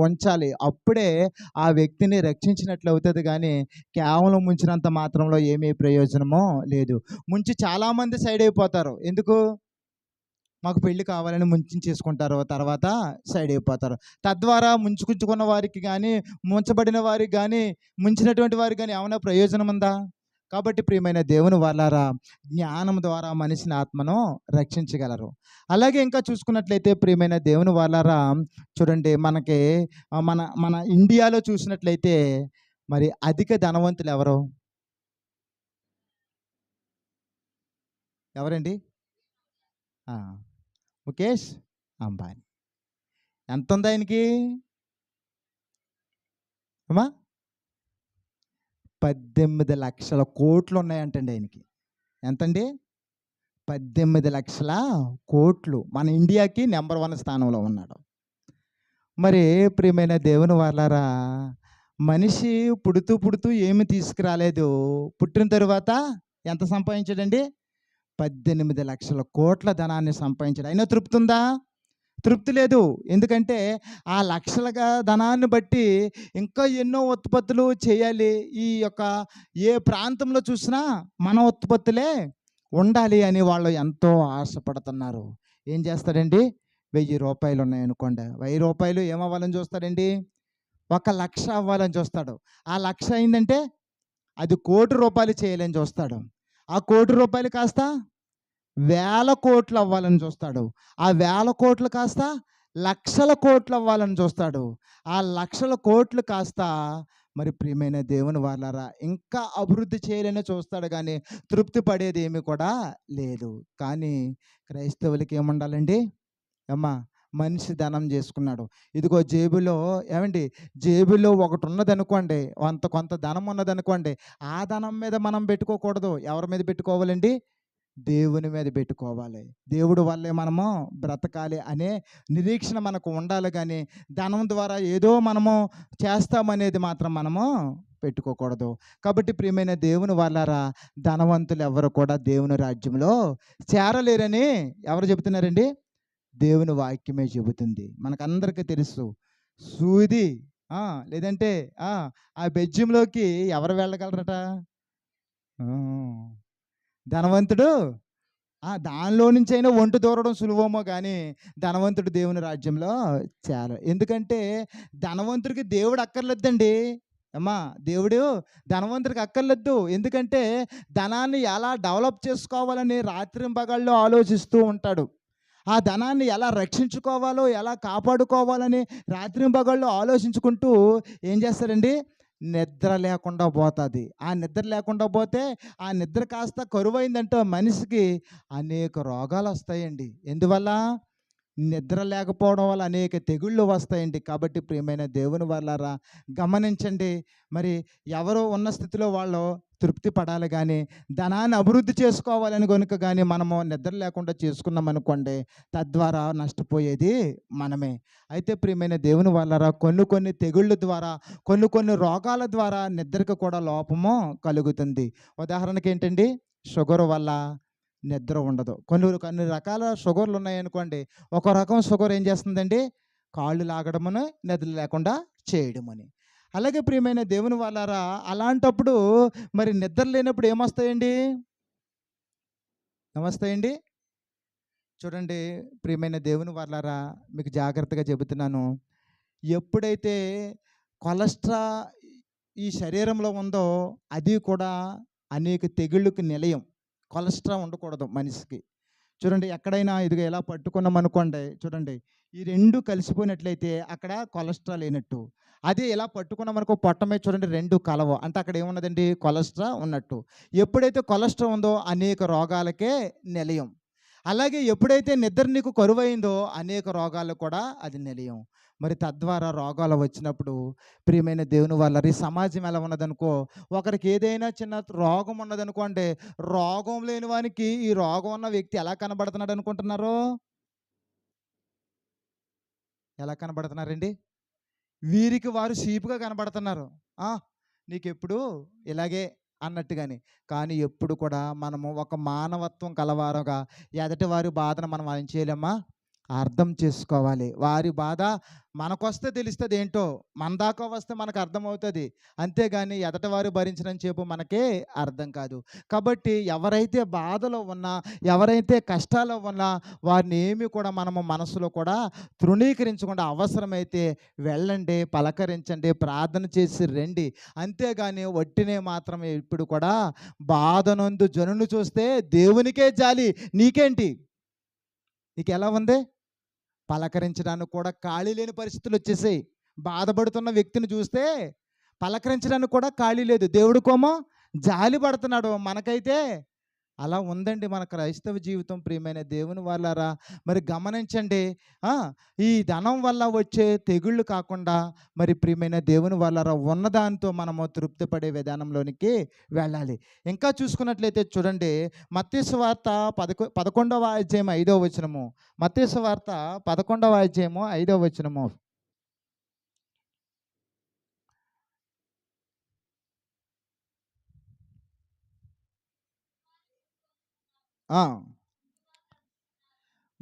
ఉంచాలి అప్పుడే ఆ వ్యక్తిని రక్షించినట్లు అవుతుంది కానీ కేవలం ముంచినంత మాత్రంలో ఏమీ ప్రయోజనమో లేదు. ముంచి చాలామంది సైడ్ అయిపోతారు. ఎందుకు? మాకు పెళ్ళి కావాలని ముంచేసుకుంటారు తర్వాత సైడ్ అయిపోతారు. తద్వారా ముంచుకుంచుకున్న వారికి కానీ ముంచబడిన వారికి కానీ ముంచినటువంటి వారికి కానీ ఏమైనా ప్రయోజనం ఉందా కాబట్టి ప్రియమైన దేవుని వాళ్ళారా జ్ఞానం ద్వారా మనిషిని ఆత్మను రక్షించగలరు. అలాగే ఇంకా చూసుకున్నట్లయితే ప్రియమైన దేవుని వాళ్ళారా చూడండి మనకి మన మన ఇండియాలో చూసినట్లయితే మరి అధిక ధనవంతులు ఎవరు? ఎవరండి? ముఖేష్ అంబానీ. ఎంత ఉంది ఆయనకి? అమ్మా! పద్దెనిమిది లక్షల కోట్లు ఉన్నాయంటండి ఆయనకి. ఎంతండి? పద్దెనిమిది లక్షల కోట్లు. మన ఇండియాకి నెంబర్ వన్ స్థానంలో ఉన్నాడు. మరి ప్రియమైన దేవుని వాళ్ళారా మనిషి పుడుతూ పుడుతూ ఏమి తీసుకురాలేదు. పుట్టిన తరువాత ఎంత సంపాదించాడండి? పద్దెనిమిది లక్షల కోట్ల ధనాన్ని సంపాదించాడు. అయినా తృప్తి ఉందా? తృప్తి లేదు. ఎందుకంటే ఆ లక్షలుగా ధనాన్ని బట్టి ఇంకా ఎన్నో ఉత్పత్తులు చేయాలి. ఈ యొక్క ఏ ప్రాంతంలో చూసినా మన ఉత్పత్తులే ఉండాలి అని వాళ్ళు ఎంతో ఆశపడుతున్నారు. ఏం చేస్తాడండి వెయ్యి రూపాయలు ఉన్నాయనుకోండి వెయ్యి రూపాయలు ఏమవ్వాలని చూస్తాడండి ఒక లక్ష అవ్వాలని చూస్తాడు. ఆ లక్ష అయిందంటే అది కోటి రూపాయలు చేయాలని చూస్తాడు. ఆ కోటి రూపాయలు కాస్త వేల కోట్లు అవ్వాలని చూస్తాడు. ఆ వేల కోట్లు కాస్త లక్షల కోట్లు అవ్వాలని చూస్తాడు. ఆ లక్షల కోట్లు కాస్త మరి ప్రియమైన దేవుని వాళ్ళారా ఇంకా అభివృద్ధి చేయాలని చూస్తాడు కానీ తృప్తి పడేది ఏమి కూడా లేదు. కానీ క్రైస్తవులకి ఏముండాలండి? అమ్మా మనిషి ధనం చేసుకున్నాడు. ఇదిగో జేబులో ఏమండి? జేబులో ఒకటి ఉన్నదనుకోండి అంత కొంత ధనం ఉన్నదనుకోండి ఆ ధనం మీద మనం పెట్టుకోకూడదు. ఎవరి మీద పెట్టుకోవాలండి? దేవుని మీద పెట్టుకోవాలి. దేవుడు వల్లే మనము బ్రతకాలి అనే నిరీక్షణ మనకు ఉండాలి కానీ ధనం ద్వారా ఏదో మనము చేస్తామనేది మాత్రం మనము పెట్టుకోకూడదు. కాబట్టి ప్రియమైన దేవుని వాళ్ళారా ధనవంతులు ఎవరు కూడా దేవుని రాజ్యంలో చేరలేరని ఎవరు చెబుతున్నారండి? దేవుని వాక్యమే చెబుతుంది. మనకందరికీ తెలుసు. సూది లేదంటే ఆ ఆ బెజ్యంలోకి ఎవరు వెళ్ళగలరట? ధనవంతుడు ఆ దానిలో నుంచి అయినా ఒంటు దూరడం సులువమో కానీ ధనవంతుడు దేవుని రాజ్యంలో చాలా ఎందుకంటే ధనవంతుడికి దేవుడు అక్కర్లేదండి. అమ్మా దేవుడు ధనవంతుడికి అక్కర్లేదు. ఎందుకంటే ధనాన్ని ఎలా డెవలప్ చేసుకోవాలని రాత్రి పగళ్ళు ఆలోచిస్తూ ఉంటాడు. ఆ ధనాన్ని ఎలా రక్షించుకోవాలో ఎలా కాపాడుకోవాలని రాత్రి పగళ్ళు ఆలోచించుకుంటూ ఏం చేస్తారండి నిద్ర లేకుండా పోతుంది. ఆ నిద్ర లేకుండా పోతే ఆ నిద్ర కాస్త కరువైందంటే మనిషికి అనేక రోగాలు వస్తాయండి. ఎందువల్ల? నిద్ర లేకపోవడం వల్ల అనేక తెగుళ్ళు వస్తాయండి. కాబట్టి ప్రియమైన దేవుని వాళ్ళారా గమనించండి. మరి ఎవరు ఉన్న స్థితిలో వాళ్ళు తృప్తి పడాలి కానీ ధనాన్ని అభివృద్ధి చేసుకోవాలని కనుక కానీ మనము నిద్ర లేకుండా చేసుకున్నాం అనుకోండి తద్వారా నష్టపోయేది మనమే. అయితే ప్రియమైన దేవుని వల్లరా కొన్ని కొన్ని తెగుళ్ళ ద్వారా కొన్ని కొన్ని రోగాల ద్వారా నిద్రకు కూడా లోపము కలుగుతుంది. ఉదాహరణకి ఏంటండి? షుగర్ వల్ల నిద్ర ఉండదు. కొన్ని కొన్ని రకాల షుగర్లు ఉన్నాయనుకోండి ఒక రకం షుగర్ ఏం చేస్తుందండి? కాళ్ళు లాగడమని నిద్ర లేకుండా చేయడమని. అలాగే ప్రియమైన దేవుని వాళ్ళారా అలాంటప్పుడు మరి నిద్ర లేనప్పుడు ఏమొస్తాయండి? నమస్తాయండి చూడండి ప్రియమైన దేవుని వాళ్ళారా మీకు జాగ్రత్తగా చెబుతున్నాను. ఎప్పుడైతే కొలెస్ట్రా ఈ శరీరంలో ఉందో అది కూడా అనేక తెగుళ్ళకి నిలయం. కొలెస్ట్రా ఉండకూడదు మనిషికి. చూడండి ఎక్కడైనా ఇదిగో ఎలా పట్టుకున్నాం అనుకోండి చూడండి ఈ రెండు కలిసిపోయినట్లయితే అక్కడ కొలెస్ట్రాల్ లేనట్టు. అదే ఇలా పట్టుకున్నాం అనుకో పొట్ట మీద చూడండి రెండు కలవ. అంటే అక్కడ ఏమున్నదండి? కొలెస్ట్రా ఉన్నట్టు. ఎప్పుడైతే కొలెస్ట్రా ఉందో అనేక రోగాలకే నిలయం. అలాగే ఎప్పుడైతే నిద్ర నీకు కరువైందో అనేక రోగాలు కూడా అది నిలయం. మరి తద్వారా రోగాలు వచ్చినప్పుడు ప్రియమైన దేవుని వాళ్ళ ఈ సమాజం ఎలా ఉన్నదనుకో ఒకరికి ఏదైనా చిన్న రోగం ఉన్నదనుకో అంటే రోగం లేని వానికి ఈ రోగం ఉన్న వ్యక్తి ఎలా కనబడుతున్నాడు అనుకుంటున్నారు? ఎలా కనబడుతున్నారండి? వీరికి వారు చీపుగా కనబడుతున్నారు. నీకెప్పుడు ఇలాగే అన్నట్టుగాని. కానీ ఎప్పుడు కూడా మనము ఒక మానవత్వం కలవారుగా ఎదటి వారి బాధను మనం ఏం చేయలేమా అర్థం చేసుకోవాలి. వారి బాధ మనకొస్తే తెలుస్తుంది ఏంటో మన దాకా వస్తే మనకు అర్థమవుతుంది. అంతేగాని ఎదటవారు భరించడం చెప్పు మనకే అర్థం కాదు. కాబట్టి ఎవరైతే బాధలో ఉన్నా ఎవరైతే కష్టాల్లో ఉన్నా వారిని ఏమి కూడా మనము మనసులో కూడా తృణీకరించకుండా అవసరమైతే వెళ్ళండి పలకరించండి ప్రార్థన చేసి రండి. అంతేగాని వట్టినే మాత్రం ఇప్పుడు కూడా బాధనందు జనులు చూస్తే దేవునికే జాలి. నీకేంటి? నీకు ఎలా ఉంది? పలకరించడానికి కూడా ఖాళీ లేని పరిస్థితులు వచ్చేసాయి బాధపడుతున్న వ్యక్తిని చూస్తే పలకరించడానికి కూడా ఖాళీ లేదు. దేవుడికోమో జాలి పడుతున్నాడు మనకైతే. అలా ఉందండి మన క్రైస్తవ జీవితం ప్రియమైన దేవుని వాళ్ళారా. మరి గమనించండి ఈ ధనం వల్ల వచ్చే తెగుళ్ళు కాకుండా మరి ప్రియమైన దేవుని వాళ్ళారా ఉన్నదానితో మనము తృప్తి పడే విధానంలోనికి వెళ్ళాలి. ఇంకా చూసుకున్నట్లయితే చూడండి మత్స్యవార్త వార్త పదకొ పదకొండవ అధ్యాయం ఐదవ వచనము. మత్స్యవార్త వార్త పదకొండవ అధ్యాయము ఐదవ వచనము.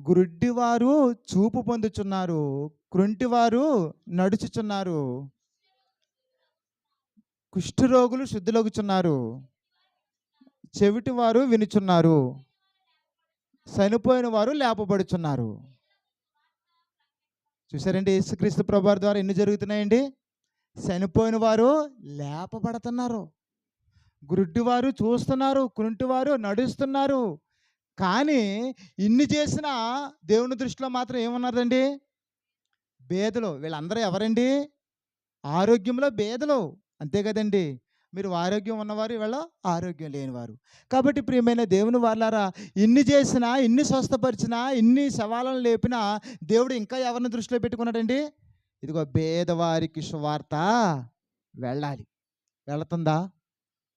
గురుడ్డివారు చూపు పొందుచున్నారు కృంటివారు నడుచుచున్నారు. కుష్ఠరోగులు చెవిటి చెవిటివారు వినుచున్నారు. చనిపోయిన వారు లేపబడుచున్నారు. చూసారండి యేసుక్రీస్తు ప్రభువారి ద్వారా ఎన్ని జరుగుతున్నాయండి? చనిపోయిన వారు లేపబడుతున్నారు. గురుడ్డివారు చూస్తున్నారు కురుంటివారు నడుస్తున్నారు. కానీ ఇన్ని చేసిన దేవుని దృష్టిలో మాత్రం ఏమన్నారండి బేదలు వీళ్ళందరూ ఎవరండి? ఆరోగ్యంలో బేదలు అంతే కదండి. మీరు ఆరోగ్యం ఉన్నవారు వీళ్ళ ఆరోగ్యం లేనివారు. కాబట్టి ప్రియమైన దేవుని వాళ్ళారా ఇన్ని చేసినా ఇన్ని స్వస్థపరిచినా ఇన్ని సవాళ్ళను లేపినా దేవుడు ఇంకా ఎవరిని దృష్టిలో పెట్టుకున్నాడండి? ఇదిగో భేదవారికి సువార్త వెళ్ళాలి. వెళుతుందా?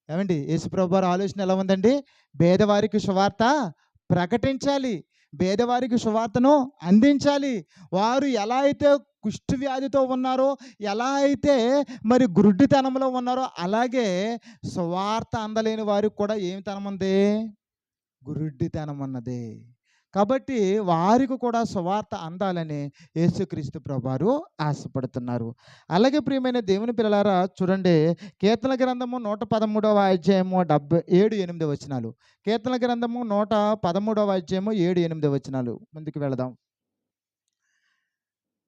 ఏమండి? యేసుప్రభు వారి ఆలోచన ఎలా ఉందండి? భేదవారికి సువార్త ప్రకటించాలి. భేదవారికి సువార్తను అందించాలి. వారు ఎలా అయితే కుష్టి వ్యాధితో ఉన్నారో ఎలా అయితే మరి గురుడ్డితనంలో ఉన్నారో అలాగే సువార్త అందలేని వారికి కూడా ఏమి తనం ఉంది గురుడ్డితనం ఉన్నది కాబట్టి వారికి కూడా సువార్త అందాలని యేసుక్రీస్తు ప్రభువారు ఆశపడుతున్నారు. అలాగే ప్రియమైన దేవుని పిల్లలారా చూడండి కీర్తన గ్రంథము నూట పదమూడవ అధ్యాయము డెబ్బై ఏడు ఎనిమిది వచనాలు. కీర్తన గ్రంథము నూట పదమూడవ అధ్యాయము ఏడు ఎనిమిది వచనాలు. ముందుకు వెళదాం.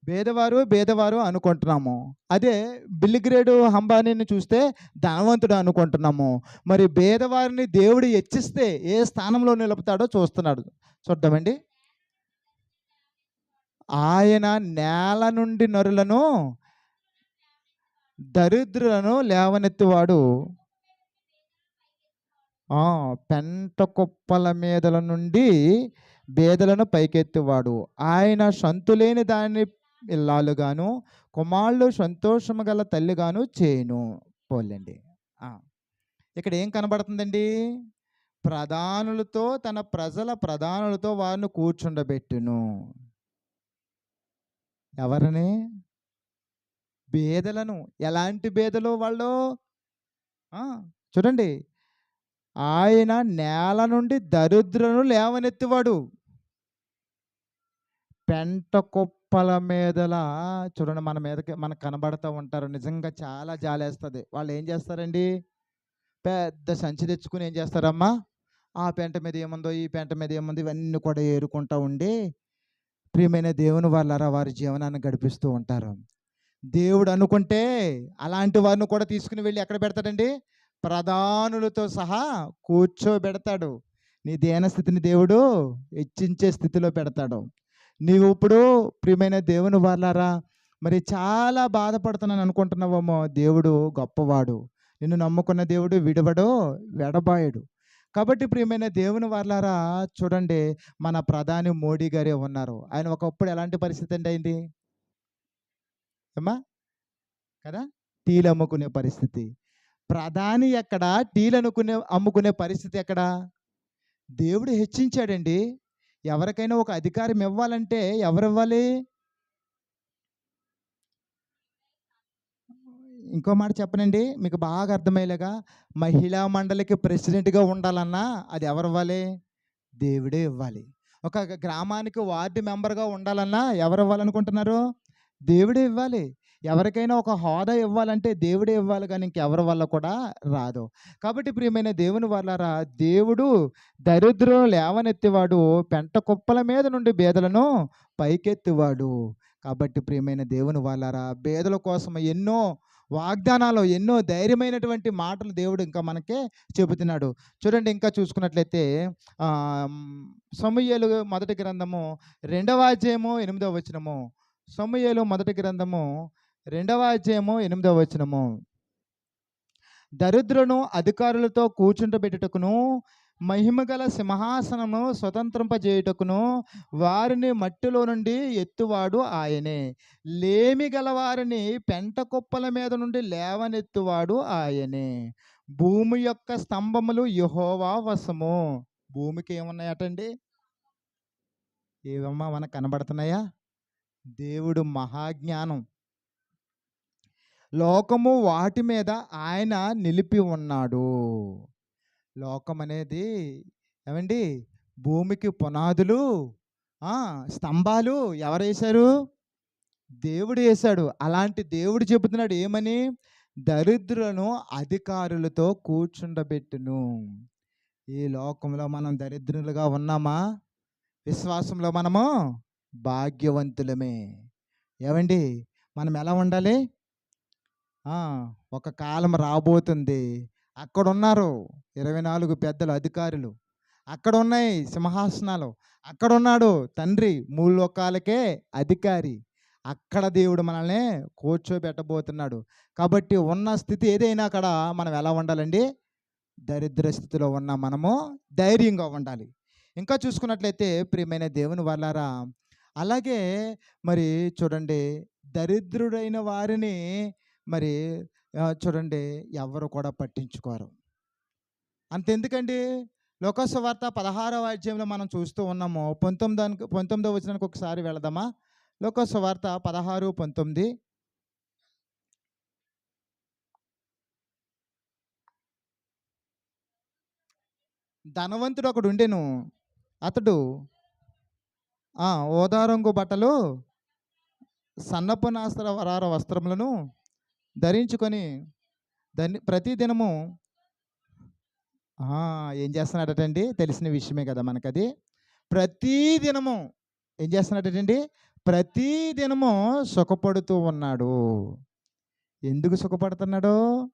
భేదవారు భేదవారు అనుకుంటున్నాము. అదే బిల్లిగ్రేడు హంబానీని చూస్తే ధనవంతుడు అనుకుంటున్నాము. మరి భేదవారిని దేవుడు హెచ్చిస్తే ఏ స్థానంలో నిలుపుతాడో చూస్తున్నాడు. చూద్దామండి. ఆయన నేల నుండి నరులను దరిద్రులను లేవనెత్తివాడు. పెంట కుప్పల మీదల నుండి బేదలను పైకెత్తేవాడు. ఆయన సంతులేని దాన్ని ఇల్లాలుగాను కుమారులు సంతోషము గల తల్లిగాను చేయును పోలేండి ఇక్కడ ఏం కనబడుతుందండి? ప్రధానులతో తన ప్రజల ప్రధానులతో వారిని కూర్చుండబెట్టును. ఎవరిని? బేదలను. ఎలాంటి బేదలు వాళ్ళు? చూడండి. ఆయన నేల నుండి దరిద్రను లేవనెత్తివాడు. పెంట కుప్పల మీదలా చూడండి మన మీదకి మనకు కనబడుతూ ఉంటారు. నిజంగా చాలా జాలేస్తుంది. వాళ్ళు ఏం చేస్తారండి? పెద్ద సంచి తెచ్చుకుని ఏం చేస్తారమ్మా? ఆ పెంట మీద ఏముందో ఈ పెంట మీద ఏముందో ఇవన్నీ కూడా ఏరుకుంటూ ఉండి ప్రియమైన దేవుని వాళ్ళారా వారి జీవనాన్ని గడిపిస్తూ ఉంటారు. దేవుడు అనుకుంటే అలాంటి వారిని కూడా తీసుకుని వెళ్ళి ఎక్కడ పెడతాడండి? ప్రధానులతో సహా కూర్చోబెడతాడు. నీ దేనస్థితిని దేవుడు హెచ్చించే స్థితిలో పెడతాడు. నీవు ఇప్పుడు ప్రియమైన దేవుని వాళ్ళారా మరి చాలా బాధపడుతున్నాను అనుకుంటున్నావేమో దేవుడు గొప్పవాడు. నిన్ను నమ్ముకున్న దేవుడు విడవడు వెడబాయడు. కాబట్టి ప్రియమైన దేవుని వాళ్ళారా చూడండి మన ప్రధాని మోడీ గారే ఉన్నారు. ఆయన ఒకప్పుడు ఎలాంటి పరిస్థితి అండి అయింది? ఏమా కదా? టీలు అమ్ముకునే పరిస్థితి. ప్రధాని ఎక్కడ? టీలు అనుకునే అమ్ముకునే పరిస్థితి ఎక్కడ? దేవుడు హెచ్చించాడండి. ఎవరికైనా ఒక అధికారం ఇవ్వాలంటే ఎవరు ఇవ్వాలి ఇంకో మాట చెప్పనండి మీకు బాగా అర్థమయ్యేలాగా మహిళా మండలికి ప్రెసిడెంట్గా ఉండాలన్నా అది ఎవరు ఇవ్వాలి దేవుడే ఇవ్వాలి ఒక గ్రామానికి వార్డు మెంబర్‌గా ఉండాలన్నా ఎవరు ఇవ్వాలనుకుంటున్నారు? దేవుడే ఇవ్వాలి. ఎవరికైనా ఒక హోదా ఇవ్వాలంటే దేవుడే ఇవ్వాలి కానీ ఇంకెవరి వల్ల కూడా రాదు. కాబట్టి ప్రియమైన దేవుని వల్లరా దేవుడు దరిద్రులను లేవనెత్తేవాడు, పెంట కుప్పల మీద నుండి బీదలను పైకెత్తేవాడు కాబట్టి ప్రియమైన దేవుని వాళ్ళారా బీదల కోసం ఎన్నో వాగ్దానాలు, ఎన్నో ధైర్యమైనటువంటి మాటలు దేవుడు ఇంకా మనకే చెబుతున్నాడు. చూడండి ఇంకా చూసుకున్నట్లయితే సమూహలు మొదటి గ్రంథము రెండవ అధ్యాయము ఎనిమిదవ వచనము. సమూహలు మొదటి గ్రంథము రెండవ అధ్యాయము ఎనిమిదవ వచనము. దరిద్రను అధికారులతో కూర్చుంటబెట్టుటకును, మహిమగల సింహాసనమును స్వతంత్రింపజేయుటకును, వారిని మట్టిలో నుండి ఎత్తువాడు ఆయనే. లేమి గలవారిని పెంట కుప్పల మీద నుండి లేవనెత్తువాడు ఆయనే. భూమి యొక్క స్తంభములు యహోవా వశము. భూమికి ఏమున్నాయటండి? ఏవమ్మా మనకు కనబడుతున్నాయా? దేవుడు మహాజ్ఞానం. లోకము వాటి మీద ఆయన నిలిపి ఉన్నాడు. లోకం అనేది ఏవండీ భూమికి పునాదులు స్తంభాలు స్తంభాలు ఎవరేశారు? దేవుడు వేశాడు అలాంటి దేవుడు చెబుతున్నాడు ఏమని? దరిద్రులను అధికారులతో కూర్చుండబెట్టును. ఈ లోకంలో మనం దరిద్రులుగా ఉన్నామా? విశ్వాసంలో మనము భాగ్యవంతులమే. ఏవండీ మనం ఎలా ఉండాలి? ఆ! ఒక కాలం రాబోతుంది. అక్కడున్నారు 24 పెద్దలు అధికారులు. అక్కడున్నాయి సింహాసనాలు. అక్కడున్నాడు తండ్రి మూలోకాలకే అధికారి. అక్కడ దేవుడు మనల్ని కూర్చోబెట్టబోతున్నాడు. కాబట్టి ఉన్న స్థితి ఏదైనా అక్కడ మనం ఎలా ఉండాలండి? దరిద్ర స్థితిలో ఉన్న మనము ధైర్యంగా ఉండాలి. ఇంకా చూసుకున్నట్లయితే ప్రియమైన దేవుని వాళ్ళారా అలాగే మరి చూడండి దరిద్రుడైన వారిని మరి చూడండి ఎవ్వరు కూడా పట్టించుకోరు. అంతెందుకండి లోకాసు వార్త 16వ అధ్యాయంలో మనం చూస్తూ ఉన్నాము. పంతొమ్మిదానికి 19వ వచనానికి ఒకసారి వెళదామా? లోకాసు వార్త 16, 19. ధనవంతుడు ఒకడుండెను. అతడు ఆ! ఊదా రంగు బట్టలు, సన్నపు నాస్త్ర వరార వస్త్రములను ధరించుకొని దాన్ని ప్రతి దినము ఏం చేస్తున్నాడటండి? తెలిసిన విషయమే కదా మనకది. ప్రతీ దినము ఏం చేస్తున్నాడటండి? ప్రతీ దినము సుఖపడుతూ ఉన్నాడు. ఎందుకు సుఖపడుతున్నాడు?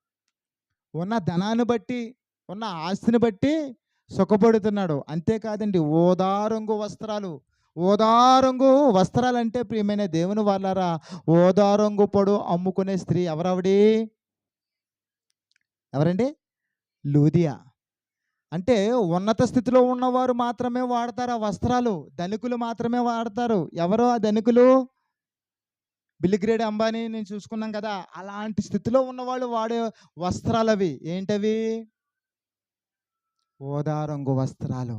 ఉన్న ధనాన్ని బట్టి, ఉన్న ఆస్తిని బట్టి సుఖపడుతున్నాడు. అంతేకాదండి ఊదా రంగు వస్త్రాలు. ఓదారంగు వస్త్రాలంటే ప్రియమైన దేవుని వాళ్ళారా ఓదారంగు పొడు అమ్ముకునే స్త్రీ ఎవరావిడి? ఎవరండి? లూదియా. అంటే ఉన్నత స్థితిలో ఉన్నవారు మాత్రమే వాడతారు ఆ వస్త్రాలు. ధనికులు మాత్రమే వాడతారు. ఎవరు ఆ ధనికులు? బిల్లిగ్రేడ్ అంబానీ నేను చూసుకున్నాం కదా! అలాంటి స్థితిలో ఉన్నవాళ్ళు వాడే వస్త్రాలవి. ఏంటవి? ఓదారంగు వస్త్రాలు.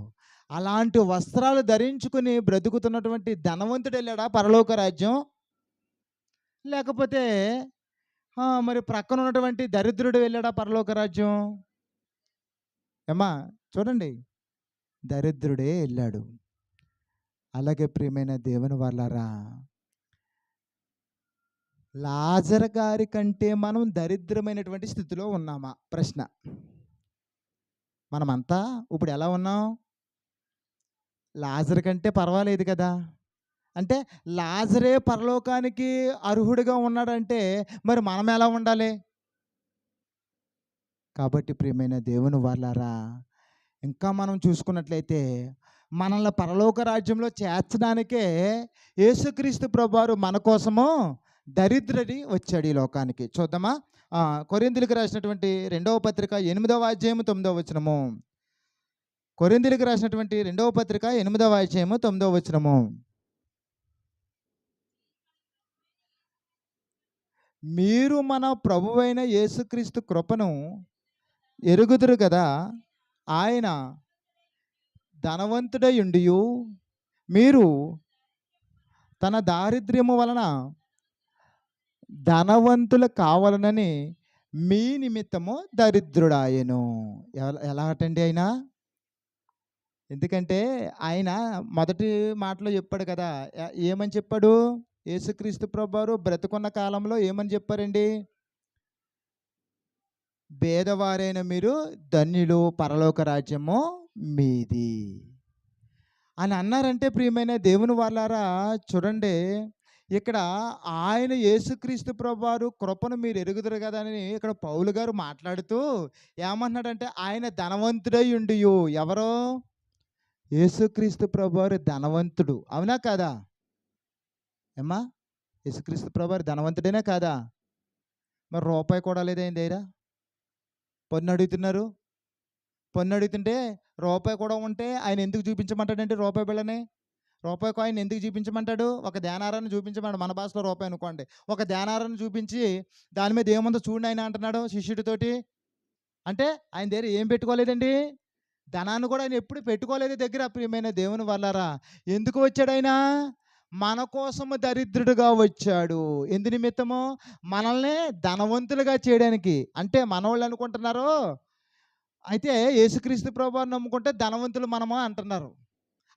అలాంటి వస్త్రాలు ధరించుకుని బ్రతుకుతున్నటువంటి ధనవంతుడు వెళ్ళాడా పరలోక రాజ్యం? లేకపోతే మరి ప్రక్కన ఉన్నటువంటి దరిద్రుడు వెళ్ళాడా పరలోక రాజ్యం? ఏమ్మా చూడండి. దరిద్రుడే వెళ్ళాడు అలాగే ప్రియమైన దేవుని వాళ్ళారా లాజరు గారి కంటే మనం దరిద్రమైనటువంటి స్థితిలో ఉన్నామా? ప్రశ్న. మనమంతా ఇప్పుడు ఎలా ఉన్నాం? లాజర్ కంటే పర్వాలేదు కదా! అంటే లాజరే పరలోకానికి అర్హుడిగా ఉన్నాడంటే మరి మనం ఎలా ఉండాలి? కాబట్టి ప్రియమైన దేవుని వాళ్ళారా ఇంకా మనం చూసుకున్నట్లయితే మనల్ని పరలోక రాజ్యంలో చేర్చడానికే యేసుక్రీస్తు ప్రభువారు మన కోసము దరిద్రుడి వచ్చాడు ఈ లోకానికి. చూద్దామా? కొరిందులకు రాసినటువంటి రెండవ పత్రిక ఎనిమిదవ అధ్యాయము తొమ్మిదవ వచనము. కొరిందులకు రాసినటువంటి రెండవ పత్రిక ఎనిమిదవ అధ్యాయము తొమ్మిదవ వచనము. మీరు మన ప్రభువైన యేసుక్రీస్తు కృపను ఎరుగుదురు కదా. ఆయన ధనవంతుడయుండియు. మీరు తన దారిద్ర్యము వలన ధనవంతులు కావాలనని మీ నిమిత్తము దరిద్రుడాయను. ఎలా ఎలాగటండి అయినా? ఎందుకంటే ఆయన మొదటి మాటలో చెప్పాడు కదా ఏమని చెప్పాడు? యేసుక్రీస్తు ప్రభువారు బ్రతుకున్న కాలంలో ఏమని చెప్పారండి? భేదవారైన మీరు ధన్యులు పరలోక రాజ్యము మీది. అని అన్నారంటే ప్రియమైన దేవుని వాళ్ళారా చూడండి ఇక్కడ ఆయన యేసుక్రీస్తు ప్రభువారు కృపను మీరు ఎరుగుదురు కదా అని ఇక్కడ పౌలు గారు మాట్లాడుతూ ఏమన్నాడంటే ఆయన ధనవంతుడై ఉండి ఎవరో? యేసుక్రీస్తు ప్రభువారు ధనవంతుడు. అవునా కాదా? ఏమ్మా? యేసుక్రీస్తు ప్రభువారు ధనవంతుడేనా కాదా? మరి రూపాయి కూడా లేదా ఆయన దగ్గర పన్ను అడుగుతున్నారు? పన్ను అడుగుతుంటే రూపాయి కూడా ఉంటే ఆయన ఎందుకు చూపించమంటాడంటే రూపాయి బిళ్ళని? రూపాయి కాయిన్ ఎందుకు చూపించమంటాడు? ఒక ధ్యానారాన్ని చూపించమన్నాడు మన భాషలో రూపాయి అనుకోండి. ఒక ధ్యానారాన్ని చూపించి దాని మీద ఏముందో చూడండి ఆయన అంటున్నాడు శిష్యుడితోటి. అంటే ఆయన దగ్గర ఏం పెట్టుకోలేదండి? ధనాన్ని కూడా ఆయన ఎప్పుడు పెట్టుకోలేదు దగ్గర ప్రియమైన దేవుని వల్లరా. ఎందుకు వచ్చాడైనా మన కోసము దరిద్రుడుగా వచ్చాడు. ఎందు నిమిత్తము? మనల్ని ధనవంతులుగా చేయడానికి. అంటే మనవాళ్ళు అనుకుంటున్నారు? అయితే యేసుక్రీస్తు ప్రభువారు నమ్ముకుంటే ధనవంతులు మనము అంటున్నారు.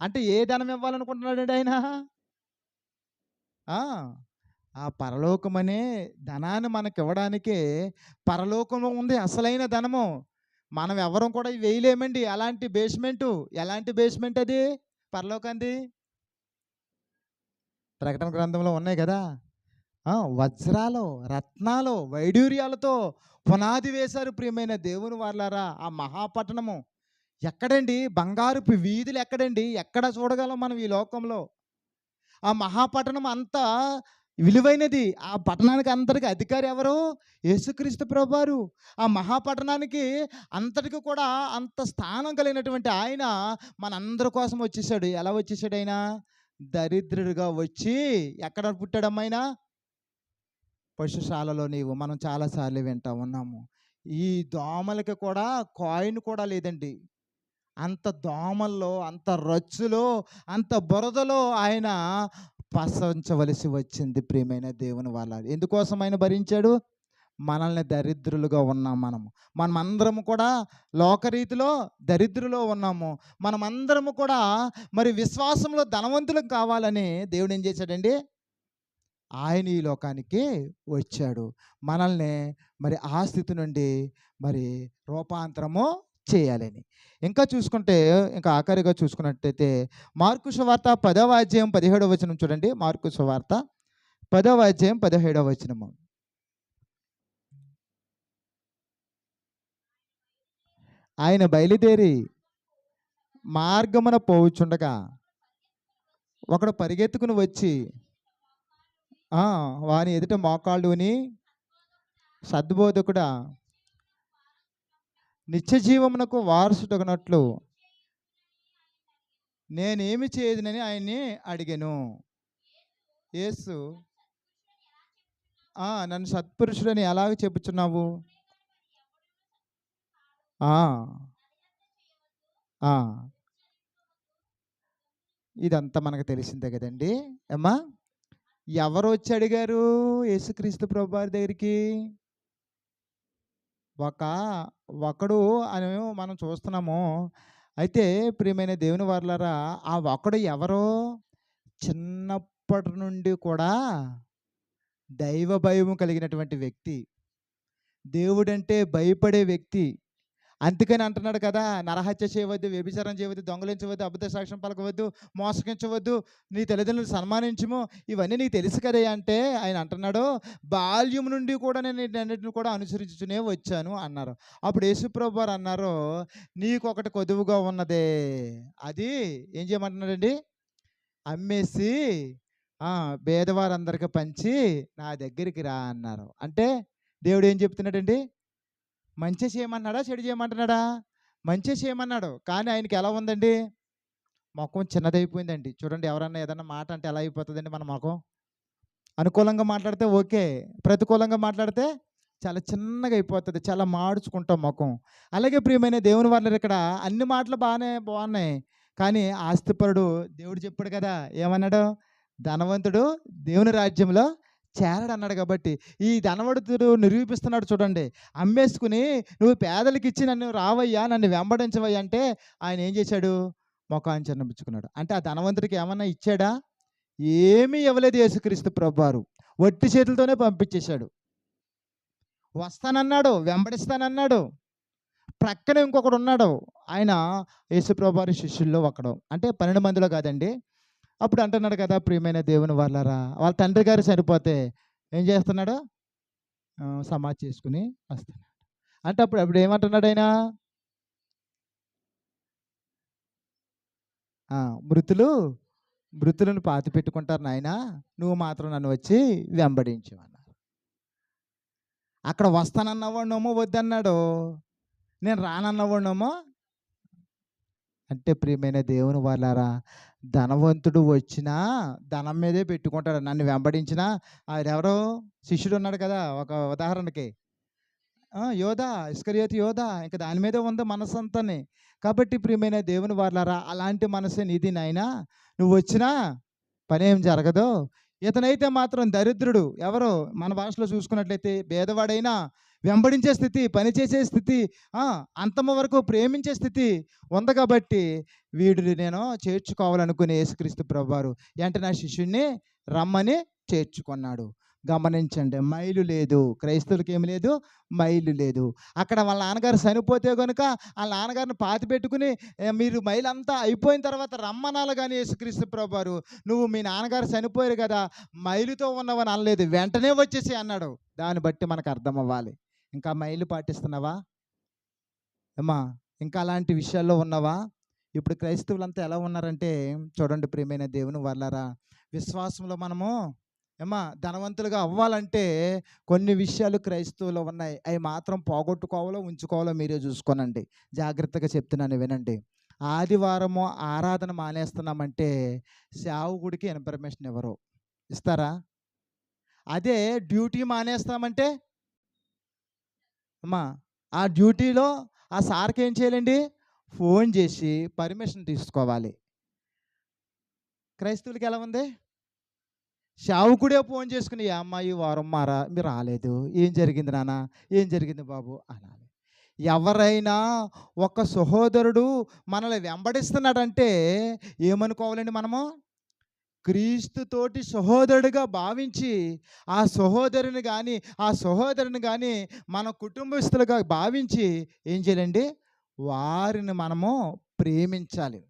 అంటే ఏ ధనం ఇవ్వాలనుకుంటున్నాడు ఆయన? ఆ, ఆ పరలోకమనే ధనాన్ని మనకి ఇవ్వడానికి పరలోకంలో ఉంది అసలైన ధనము. మనం ఎవరం కూడా వేయలేమండి. అలాంటి బేస్మెంటు ఎలాంటి బేస్మెంట్ అది? పరలోకంది? ప్రకటన గ్రంథంలో ఉన్నాయి కదా? వజ్రాలు రత్నాలు వైడూర్యాలతో పునాది వేశారు ప్రియమైన దేవుని వాళ్ళారా ఆ మహాపట్టణము ఎక్కడండి? బంగారుపు వీధులు ఎక్కడండి? ఎక్కడ చూడగలం మనం ఈ లోకంలో? ఆ మహాపట్టణం అంతా విలువైనది. ఆ పట్టణానికి అందరికీ అధికారి ఎవరు? యేసుక్రీస్తు ప్రభువారు. ఆ మహాపట్టణానికి అంతటికి కూడా అంత స్థానం కలిగినటువంటి ఆయన మనందరి కోసం వచ్చేసాడు. ఎలా వచ్చేసాడు ఆయన? దరిద్రుడిగా వచ్చి ఎక్కడ పుట్టాడమ్మాయినా? పశుశాలలో నీవు. మనం చాలాసార్లు వింటా ఉన్నాము. ఈ దోమలకి కూడా కాయిన్ కూడా లేదండి. అంత దోమల్లో అంత రచ్చులో అంత బురదలో ఆయన పసంచవలసి వచ్చింది ప్రియమైన దేవుని వాళ్ళ ఎందుకోసం ఆయన భరించాడు? మనల్ని దరిద్రులుగా ఉన్నాం మనము. మనమందరము కూడా లోకరీతిలో దరిద్రులో ఉన్నాము. మనమందరము కూడా మరి విశ్వాసంలో ధనవంతులు కావాలని దేవుడు ఏం చేశాడండి? ఆయన ఈ లోకానికి వచ్చాడు. మనల్ని మరి ఆ స్థితి నుండి మరి రూపాంతరము చేయాలని. ఇంకా చూసుకుంటే ఇంకా ఆఖరిగా చూసుకున్నట్టయితే మార్కు సువార్త పదవ అధ్యాయం పదిహేడవ వచనం చూడండి. మార్కు సువార్త పదవ అధ్యాయం పదిహేడవ వచనము. ఆయన బయలుదేరి మార్గమున పోవచ్చుండగా ఒకడు పరిగెత్తుకుని వచ్చి ఆ, వాని ఎదుట మోకాళ్ళుని సద్బోధకుడా నిత్య జీవమునకు వారసుడగనట్లు నేనేమి చేయదునని ఆయన్ని అడిగాను. యేసు నన్ను సత్పురుషుడని ఎలాగ చెప్పుచున్నావు? ఇదంతా మనకు తెలిసిందే కదండి. అమ్మా ఎవరు వచ్చి అడిగారు యేసుక్రీస్తు ప్రభువారి దగ్గరికి? ఒక ఒకడు అని మనం చూస్తున్నాము. అయితే ప్రియమైన దేవుని వర్లరా ఆ ఒకడు ఎవరో చిన్నప్పటి నుండి కూడా దైవ భయం కలిగినటువంటి వ్యక్తి. దేవుడంటే భయపడే వ్యక్తి. అందుకని అంటున్నాడు కదా నరహత్య చేయవద్దు వ్యభిచారం చేయవద్దు దొంగలించవద్దు అబద్ధ సాక్ష్యం పలకవద్దు మోసగించవద్దు నీ తల్లిదండ్రులు సన్మానించము ఇవన్నీ నీకు తెలుసు కదా అంటే ఆయన అంటున్నాడు బాల్యం నుండి కూడా నేను వీటన్నిటిని కూడా అనుసరించునే వచ్చాను అన్నారు. అప్పుడు యేసుప్రభు వారు అన్నారు నీకు ఒకటి కొదువుగా ఉన్నదే. అది ఏం చేయమంటున్నాడండి? అమ్మేసి పేదవారందరికీ పంచి నా దగ్గరికి రా అన్నారు. అంటే దేవుడు ఏం చెప్తున్నాడండి? మంచి చేయమన్నాడా చెడు చేయమంటున్నాడా? మంచి చేయమన్నాడు. కానీ ఆయనకి ఎలా ఉందండి? ముఖం చిన్నదైపోయిందండి. చూడండి ఎవరన్నా ఏదన్నా మాట అంటే ఎలా అయిపోతుందండి మన ముఖం? అనుకూలంగా మాట్లాడితే ఓకే. ప్రతికూలంగా మాట్లాడితే చాలా చిన్నగా అయిపోతుంది. చాలా మాడుచుకుంటాం ముఖం. అలాగే ప్రియమైన దేవుని వాళ్ళు ఇక్కడ అన్ని మాటలు బాగానే బాగున్నాయి కానీ ఆస్తిపరుడు దేవుడు చెప్పాడు కదా ఏమన్నాడు? ధనవంతుడు దేవుని రాజ్యంలో చేరడు అన్నాడు కాబట్టి ఈ ధనవడుతుడు నిరూపిస్తున్నాడు చూడండి. అమ్మేసుకుని నువ్వు పేదలకు ఇచ్చి నన్ను రావయ్యా నన్ను వెంబడించవయ్యా అంటే ఆయన ఏం చేశాడు? ముఖాన్ని చిన్నపుచ్చుకున్నాడు అంటే ఆ ధనవంతుడికి ఏమన్నా ఇచ్చాడా? ఏమీ ఇవ్వలేదు యేసుక్రీస్తు ప్రభువారు. వట్టి చేతులతోనే పంపించేశాడు. వస్తానన్నాడు వెంబడిస్తానన్నాడు. ప్రక్కన ఇంకొకడు ఉన్నాడు ఆయన యేసుప్రభువారి శిష్యుల్లో ఒకడు. అంటే పన్నెండు మందిలో కాదండి. అప్పుడు అంటున్నాడు కదా ప్రియమైన దేవుని వాళ్ళరా వాళ్ళ తండ్రి గారు సరిపోతే ఏం చేస్తున్నాడు? సమాధి చేసుకుని వస్తున్నాడు. అంటే అప్పుడు అప్పుడు ఏమంటున్నాడు ఆయన? మృతులు మృతులను పాతి పెట్టుకుంటారు నాయన నువ్వు మాత్రం నన్ను వచ్చి వెంబడించు అన్నారు. అక్కడ వస్తానన్నవాడినేమో వద్దన్నాడు. నేను రానన్నవాడినేమో అంటే ప్రియమైన దేవుని వాళ్ళారా ధనవంతుడు వచ్చినా ధనం మీదే పెట్టుకుంటాడు. నన్ను వెంబడించినా ఎవరో శిష్యుడు ఉన్నాడు కదా ఒక ఉదాహరణకి. యోధా ఇస్కరియోతి యోధా ఇంకా దాని మీదే ఉంది మనసు అంతానే కాబట్టి ప్రియమైన దేవుని వాళ్ళారా అలాంటి మనసే నీది నాయనా. నువ్వు వచ్చినా పనేం జరగదు. ఇతనైతే మాత్రం దరిద్రుడు. ఎవరో మన భాషలో చూసుకున్నట్లయితే భేదవాడైనా వెంబడించే స్థితి పనిచేసే స్థితి అంతమ వరకు ప్రేమించే స్థితి ఉంది కాబట్టి వీడిని నేను చేర్చుకోవాలనుకునే యేసుక్రీస్తు ప్రభువారు వెంట నా శిష్యుణ్ణి రమ్మని చేర్చుకున్నాడు. గమనించండి మైలు లేదు. క్రైస్తవులకి ఏమి లేదు? మైలు లేదు. అక్కడ వాళ్ళ నాన్నగారు చనిపోతే కనుక వాళ్ళ నాన్నగారిని పాతి పెట్టుకుని మీరు మైలు అంతా అయిపోయిన తర్వాత రమ్మనాలి కానీ యేసుక్రీస్తు ప్రభువారు. నువ్వు మీ నాన్నగారు చనిపోయారు కదా మైలుతో ఉన్నవని అనలేదు. వెంటనే వచ్చేసి అన్నాడు. దాన్ని బట్టి మనకు అర్థం అవ్వాలి. ఇంకా మైలు పాటిస్తున్నావా? ఏమా ఇంకా అలాంటి విషయాల్లో ఉన్నావా? ఇప్పుడు క్రైస్తవులంతా ఎలా ఉన్నారంటే చూడండి ప్రియమైన దేవుని వల్లరా విశ్వాసంలో మనము ఏమా ధనవంతులుగా అవ్వాలంటే కొన్ని విషయాలు క్రైస్తవులు ఉన్నాయి. అవి మాత్రం పోగొట్టుకోవాలో ఉంచుకోవాలో మీరే చూసుకోనండి. జాగ్రత్తగా చెప్తున్నాను వినండి. ఆదివారము ఆరాధన మానేస్తున్నామంటే సేవకుడికి ఇన్ఫర్మేషన్ ఇవ్వరు ఇస్తారా? అదే డ్యూటీ మానేస్తామంటే అమ్మా ఆ డ్యూటీలో ఆ సార్కి ఏం చేయాలండి? ఫోన్ చేసి పర్మిషన్ తీసుకోవాలి. క్రైస్తవులకి ఎలా ఉంది? శావుకుడే ఫోన్ చేసుకుని "ఏ అమ్మాయి ఈ వారం మారా మీరు రాలేదు. ఏం జరిగింది నాన్న? ఏం జరిగింది బాబు? అనాలి. ఎవరైనా ఒక సహోదరుడు మనల్ని వెంబడిస్తున్నాడంటే ఏమనుకోవాలండి మనము? క్రీస్తుతోటి సహోదరుడిగా భావించి ఆ సహోదరుని కానీ ఆ సహోదరుని కానీ మన కుటుంబస్తులుగా భావించి ఏం చేయాలండి? వారిని మనము ప్రేమించాలి.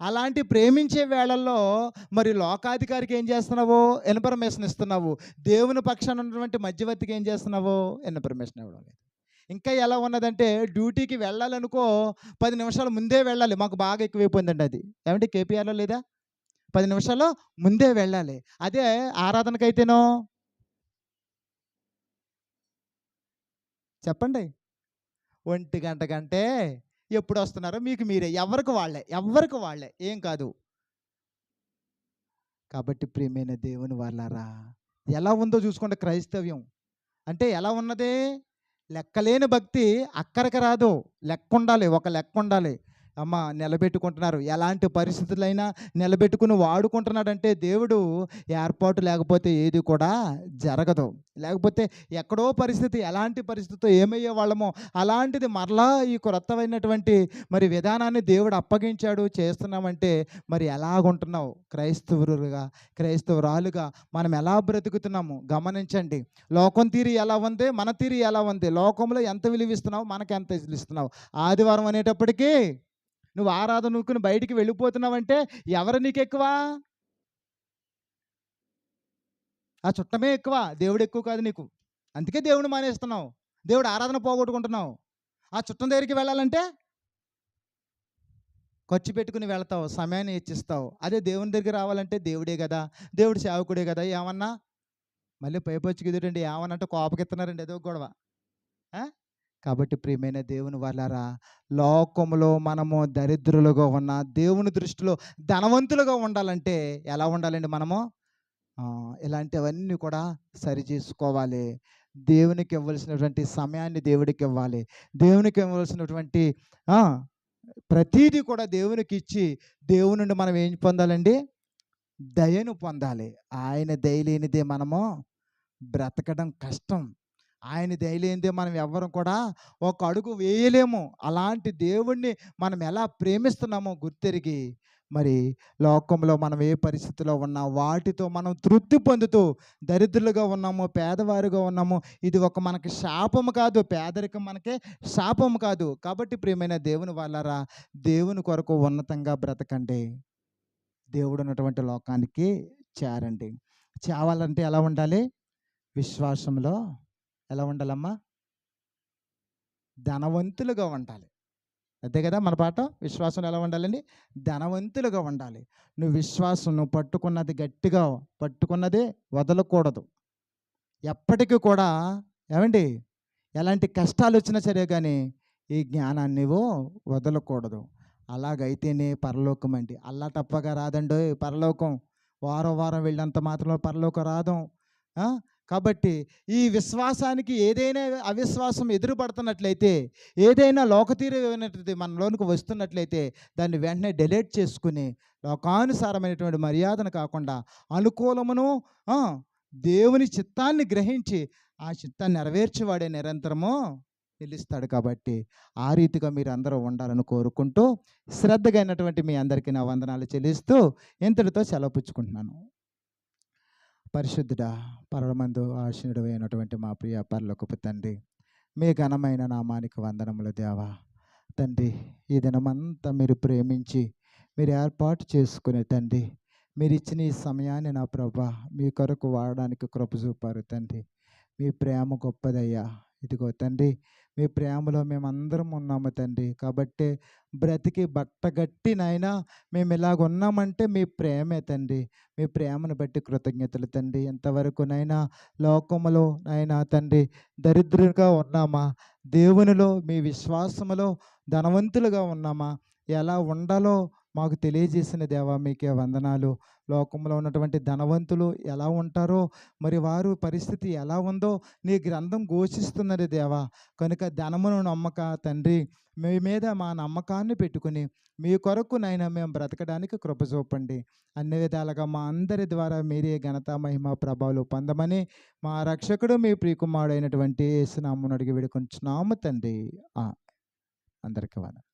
అలాంటి ప్రేమించే వేళల్లో మరి లోకాధికారికి ఏం చేస్తున్నావు? ఇన్ఫర్మేషన్ ఇస్తున్నావు. దేవుని పక్షాన ఉన్నటువంటి మధ్యవర్తికి ఏం చేస్తున్నావు? ఇన్ఫర్మేషన్ ఇవ్వడం లేదు. ఇంకా ఎలా ఉన్నదంటే డ్యూటీకి వెళ్ళాలనుకో పది నిమిషాల ముందే వెళ్ళాలి. మాకు బాగా ఎక్కువైపోయిందండి అది. ఏమంటే కేపీఆర్లో లేదా? పది నిమిషాలు ముందే వెళ్ళాలి. అదే ఆరాధనకైతేనో? చెప్పండి. ఒంటి గంట కంటే ఎప్పుడు వస్తున్నారో మీకు మీరే. ఎవరికి వాళ్ళే. ఎవరికి వాళ్ళే. ఏం కాదు. కాబట్టి ప్రియమైన దేవుని వాళ్ళారా ఎలా ఉందో చూసుకోండి క్రైస్తవ్యం. అంటే ఎలా ఉన్నది? లెక్కలేని భక్తి అక్కడికి రాదు. లెక్క ఉండాలి ఒక లెక్క ఉండాలి అమ్మ నిలబెట్టుకుంటున్నారు. ఎలాంటి పరిస్థితులైనా నిలబెట్టుకుని వాడుకుంటున్నాడంటే దేవుడు ఏర్పాటు లేకపోతే ఏది కూడా జరగదు. లేకపోతే ఎక్కడో పరిస్థితి ఎలాంటి పరిస్థితితో ఏమయ్యే వాళ్ళమో అలాంటిది మరలా ఈ క్రొత్తమైనటువంటి మరి విధానాన్ని దేవుడు అప్పగించాడు చేస్తున్నామంటే మరి ఎలాగుంటున్నావు? క్రైస్తవులుగా క్రైస్తవురాలుగా మనం ఎలా బ్రతుకుతున్నాము? గమనించండి. లోకం తీరి ఎలా ఉంది? మన తీరి ఎలా ఉంది? లోకంలో ఎంత విలువిస్తున్నావు? మనకి ఎంత విలువిస్తున్నావు? ఆదివారం అనేటప్పటికీ నువ్వు ఆరాధనకుని బయటికి వెళ్ళిపోతున్నావంటే ఎవరు నీకు ఎక్కువ ఆ చుట్టమే ఎక్కువ. దేవుడు ఎక్కువ కాదు నీకు. అందుకే దేవుడిని మానేస్తున్నావు. దేవుడు ఆరాధన పోగొట్టుకుంటున్నావు. ఆ చుట్టం దగ్గరికి వెళ్ళాలంటే ఖర్చు పెట్టుకుని వెళ్తావు సమయాన్ని హెచ్చిస్తావు అదే దేవుని దగ్గర రావాలంటే దేవుడే కదా. దేవుడు సేవకుడే కదా. ఏమన్నా? మళ్ళీ పైపొచ్చి ఏమన్నా అంటే కోపకెత్తున్నారండి. ఏదో గొడవ. కాబట్టి ప్రియమైన దేవుని వాళ్ళారా లోకములో మనము దరిద్రులుగా ఉన్న దేవుని దృష్టిలో ధనవంతులుగా ఉండాలంటే ఎలా ఉండాలండి మనము? ఇలాంటివన్నీ కూడా సరి చేసుకోవాలి. దేవునికి ఇవ్వాల్సినటువంటి సమయాన్ని దేవుడికి ఇవ్వాలి. దేవునికి ఇవ్వాల్సినటువంటి ప్రతీది కూడా దేవునికి ఇచ్చి దేవుని నుండి మనం ఏం పొందాలండి? దయను పొందాలి. ఆయన దయ లేనిదే మనము బ్రతకడం కష్టం. ఆయన దయలేందే మనం ఎవ్వరం కూడా ఒక అడుగు వేయలేము. అలాంటి దేవుణ్ణి మనం ఎలా ప్రేమిస్తున్నామో గుర్తెరిగి మరి లోకంలో మనం ఏ పరిస్థితిలో ఉన్నా వాటితో మనం తృప్తి పొందుతూ దరిద్రులుగా ఉన్నాము పేదవారుగా ఉన్నాము ఇది ఒక మనకి శాపము కాదు పేదరికం మనకే శాపము కాదు. కాబట్టి ప్రియమైన దేవుని వాళ్ళారా దేవుని కొరకు ఉన్నతంగా బ్రతకండి. దేవుడు ఉన్నటువంటి లోకానికి చేరండి. చేవాలంటే ఎలా ఉండాలి? విశ్వాసంలో ఎలా ఉండాలమ్మా ధనవంతులుగా ఉండాలి అంతే కదా మన పాట? విశ్వాసం ఎలా ఉండాలండి ధనవంతులుగా ఉండాలి నువ్వు విశ్వాసం నువ్వు పట్టుకున్నది గట్టిగా పట్టుకున్నదే వదలకూడదు. ఎప్పటికీ కూడా ఏమండి? ఎలాంటి కష్టాలు వచ్చినా సరే కానీ ఈ జ్ఞానాన్ని నువ్వు వదలకూడదు. అలాగైతేనే పరలోకం అండి. అల్లా తప్పగా రాదండి పరలోకం. వారం వారం వెళ్ళినంత మాత్రం పరలోకం రాదు. కాబట్టి ఈ విశ్వాసానికి ఏదైనా అవిశ్వాసం ఎదురుపడుతున్నట్లయితే ఏదైనా లోకతీరమైనటువంటి మనలోనికి వస్తున్నట్లయితే దాన్ని వెంటనే డిలీట్ చేసుకుని లోకానుసారమైనటువంటి మర్యాదను కాకుండా అనుకూలమును దేవుని చిత్తాన్ని గ్రహించి ఆ చిత్తాన్ని నెరవేర్చేవాడే నిరంతరము నిలుస్తాడు కాబట్టి ఆ రీతిగా మీరు అందరూ ఉండాలని కోరుకుంటూ శ్రద్ధగా అయినటువంటి మీ అందరికీ నా వందనాలు చెల్లిస్తూ ఇంతటితో సెలవు పుచ్చుకుంటున్నాను. పరిశుద్ధుడ పరమందు ఆశీనుడు అయినటువంటి మా ప్రియ పరలోకపు తండ్రి మీ ఘనమైన నామానికి వందనములు దేవా. తండ్రి ఈ దినమంతా మీరు ప్రేమించి మీరు ఏర్పాటు చేసుకునే తండ్రి మీరు ఇచ్చిన ఈ సమయాన్ని నా ప్రభా మీ కొరకు వాడడానికి కృప చూపారు తండ్రి. మీ ప్రేమ గొప్పదయ్యా. ఇదిగో తండ్రి మీ ప్రేమలో మేమందరం ఉన్నాము తండ్రి. కాబట్టి బ్రతికి బట్టగట్టి నాయనా మేము ఇలాగ ఉన్నామంటే మీ ప్రేమే తండ్రి. మీ ప్రేమను బట్టి కృతజ్ఞతలు తండ్రి. ఎంతవరకు నైనా లోకములో నైనా తండ్రి దరిద్రులుగా ఉన్నామా? దేవునిలో మీ విశ్వాసములో ధనవంతులుగా ఉన్నామా? ఎలా ఉండాలో మాకు తెలియజేసిన దేవా మీకే వందనాలు. లోకంలో ఉన్నటువంటి ధనవంతులు ఎలా ఉంటారో మరి వారు పరిస్థితి ఎలా ఉందో నీ గ్రంథం ఘోషిస్తున్నది దేవా. కనుక ధనమును నమ్మక తండ్రి మీ మీద మా నమ్మకాన్ని పెట్టుకుని మీ కొరకు నైనా మేము బ్రతకడానికి కృప చూపండి. అన్ని విధాలుగా మా అందరి ద్వారా మీరే ఘనత మహిమ ప్రభావాలు పొందమని మా రక్షకుడు మీ ప్రియకుమారుడైనటువంటి యేసునామును అడిగి వేడుకుంటున్నాము తండ్రి అందరికీ వందనాలు.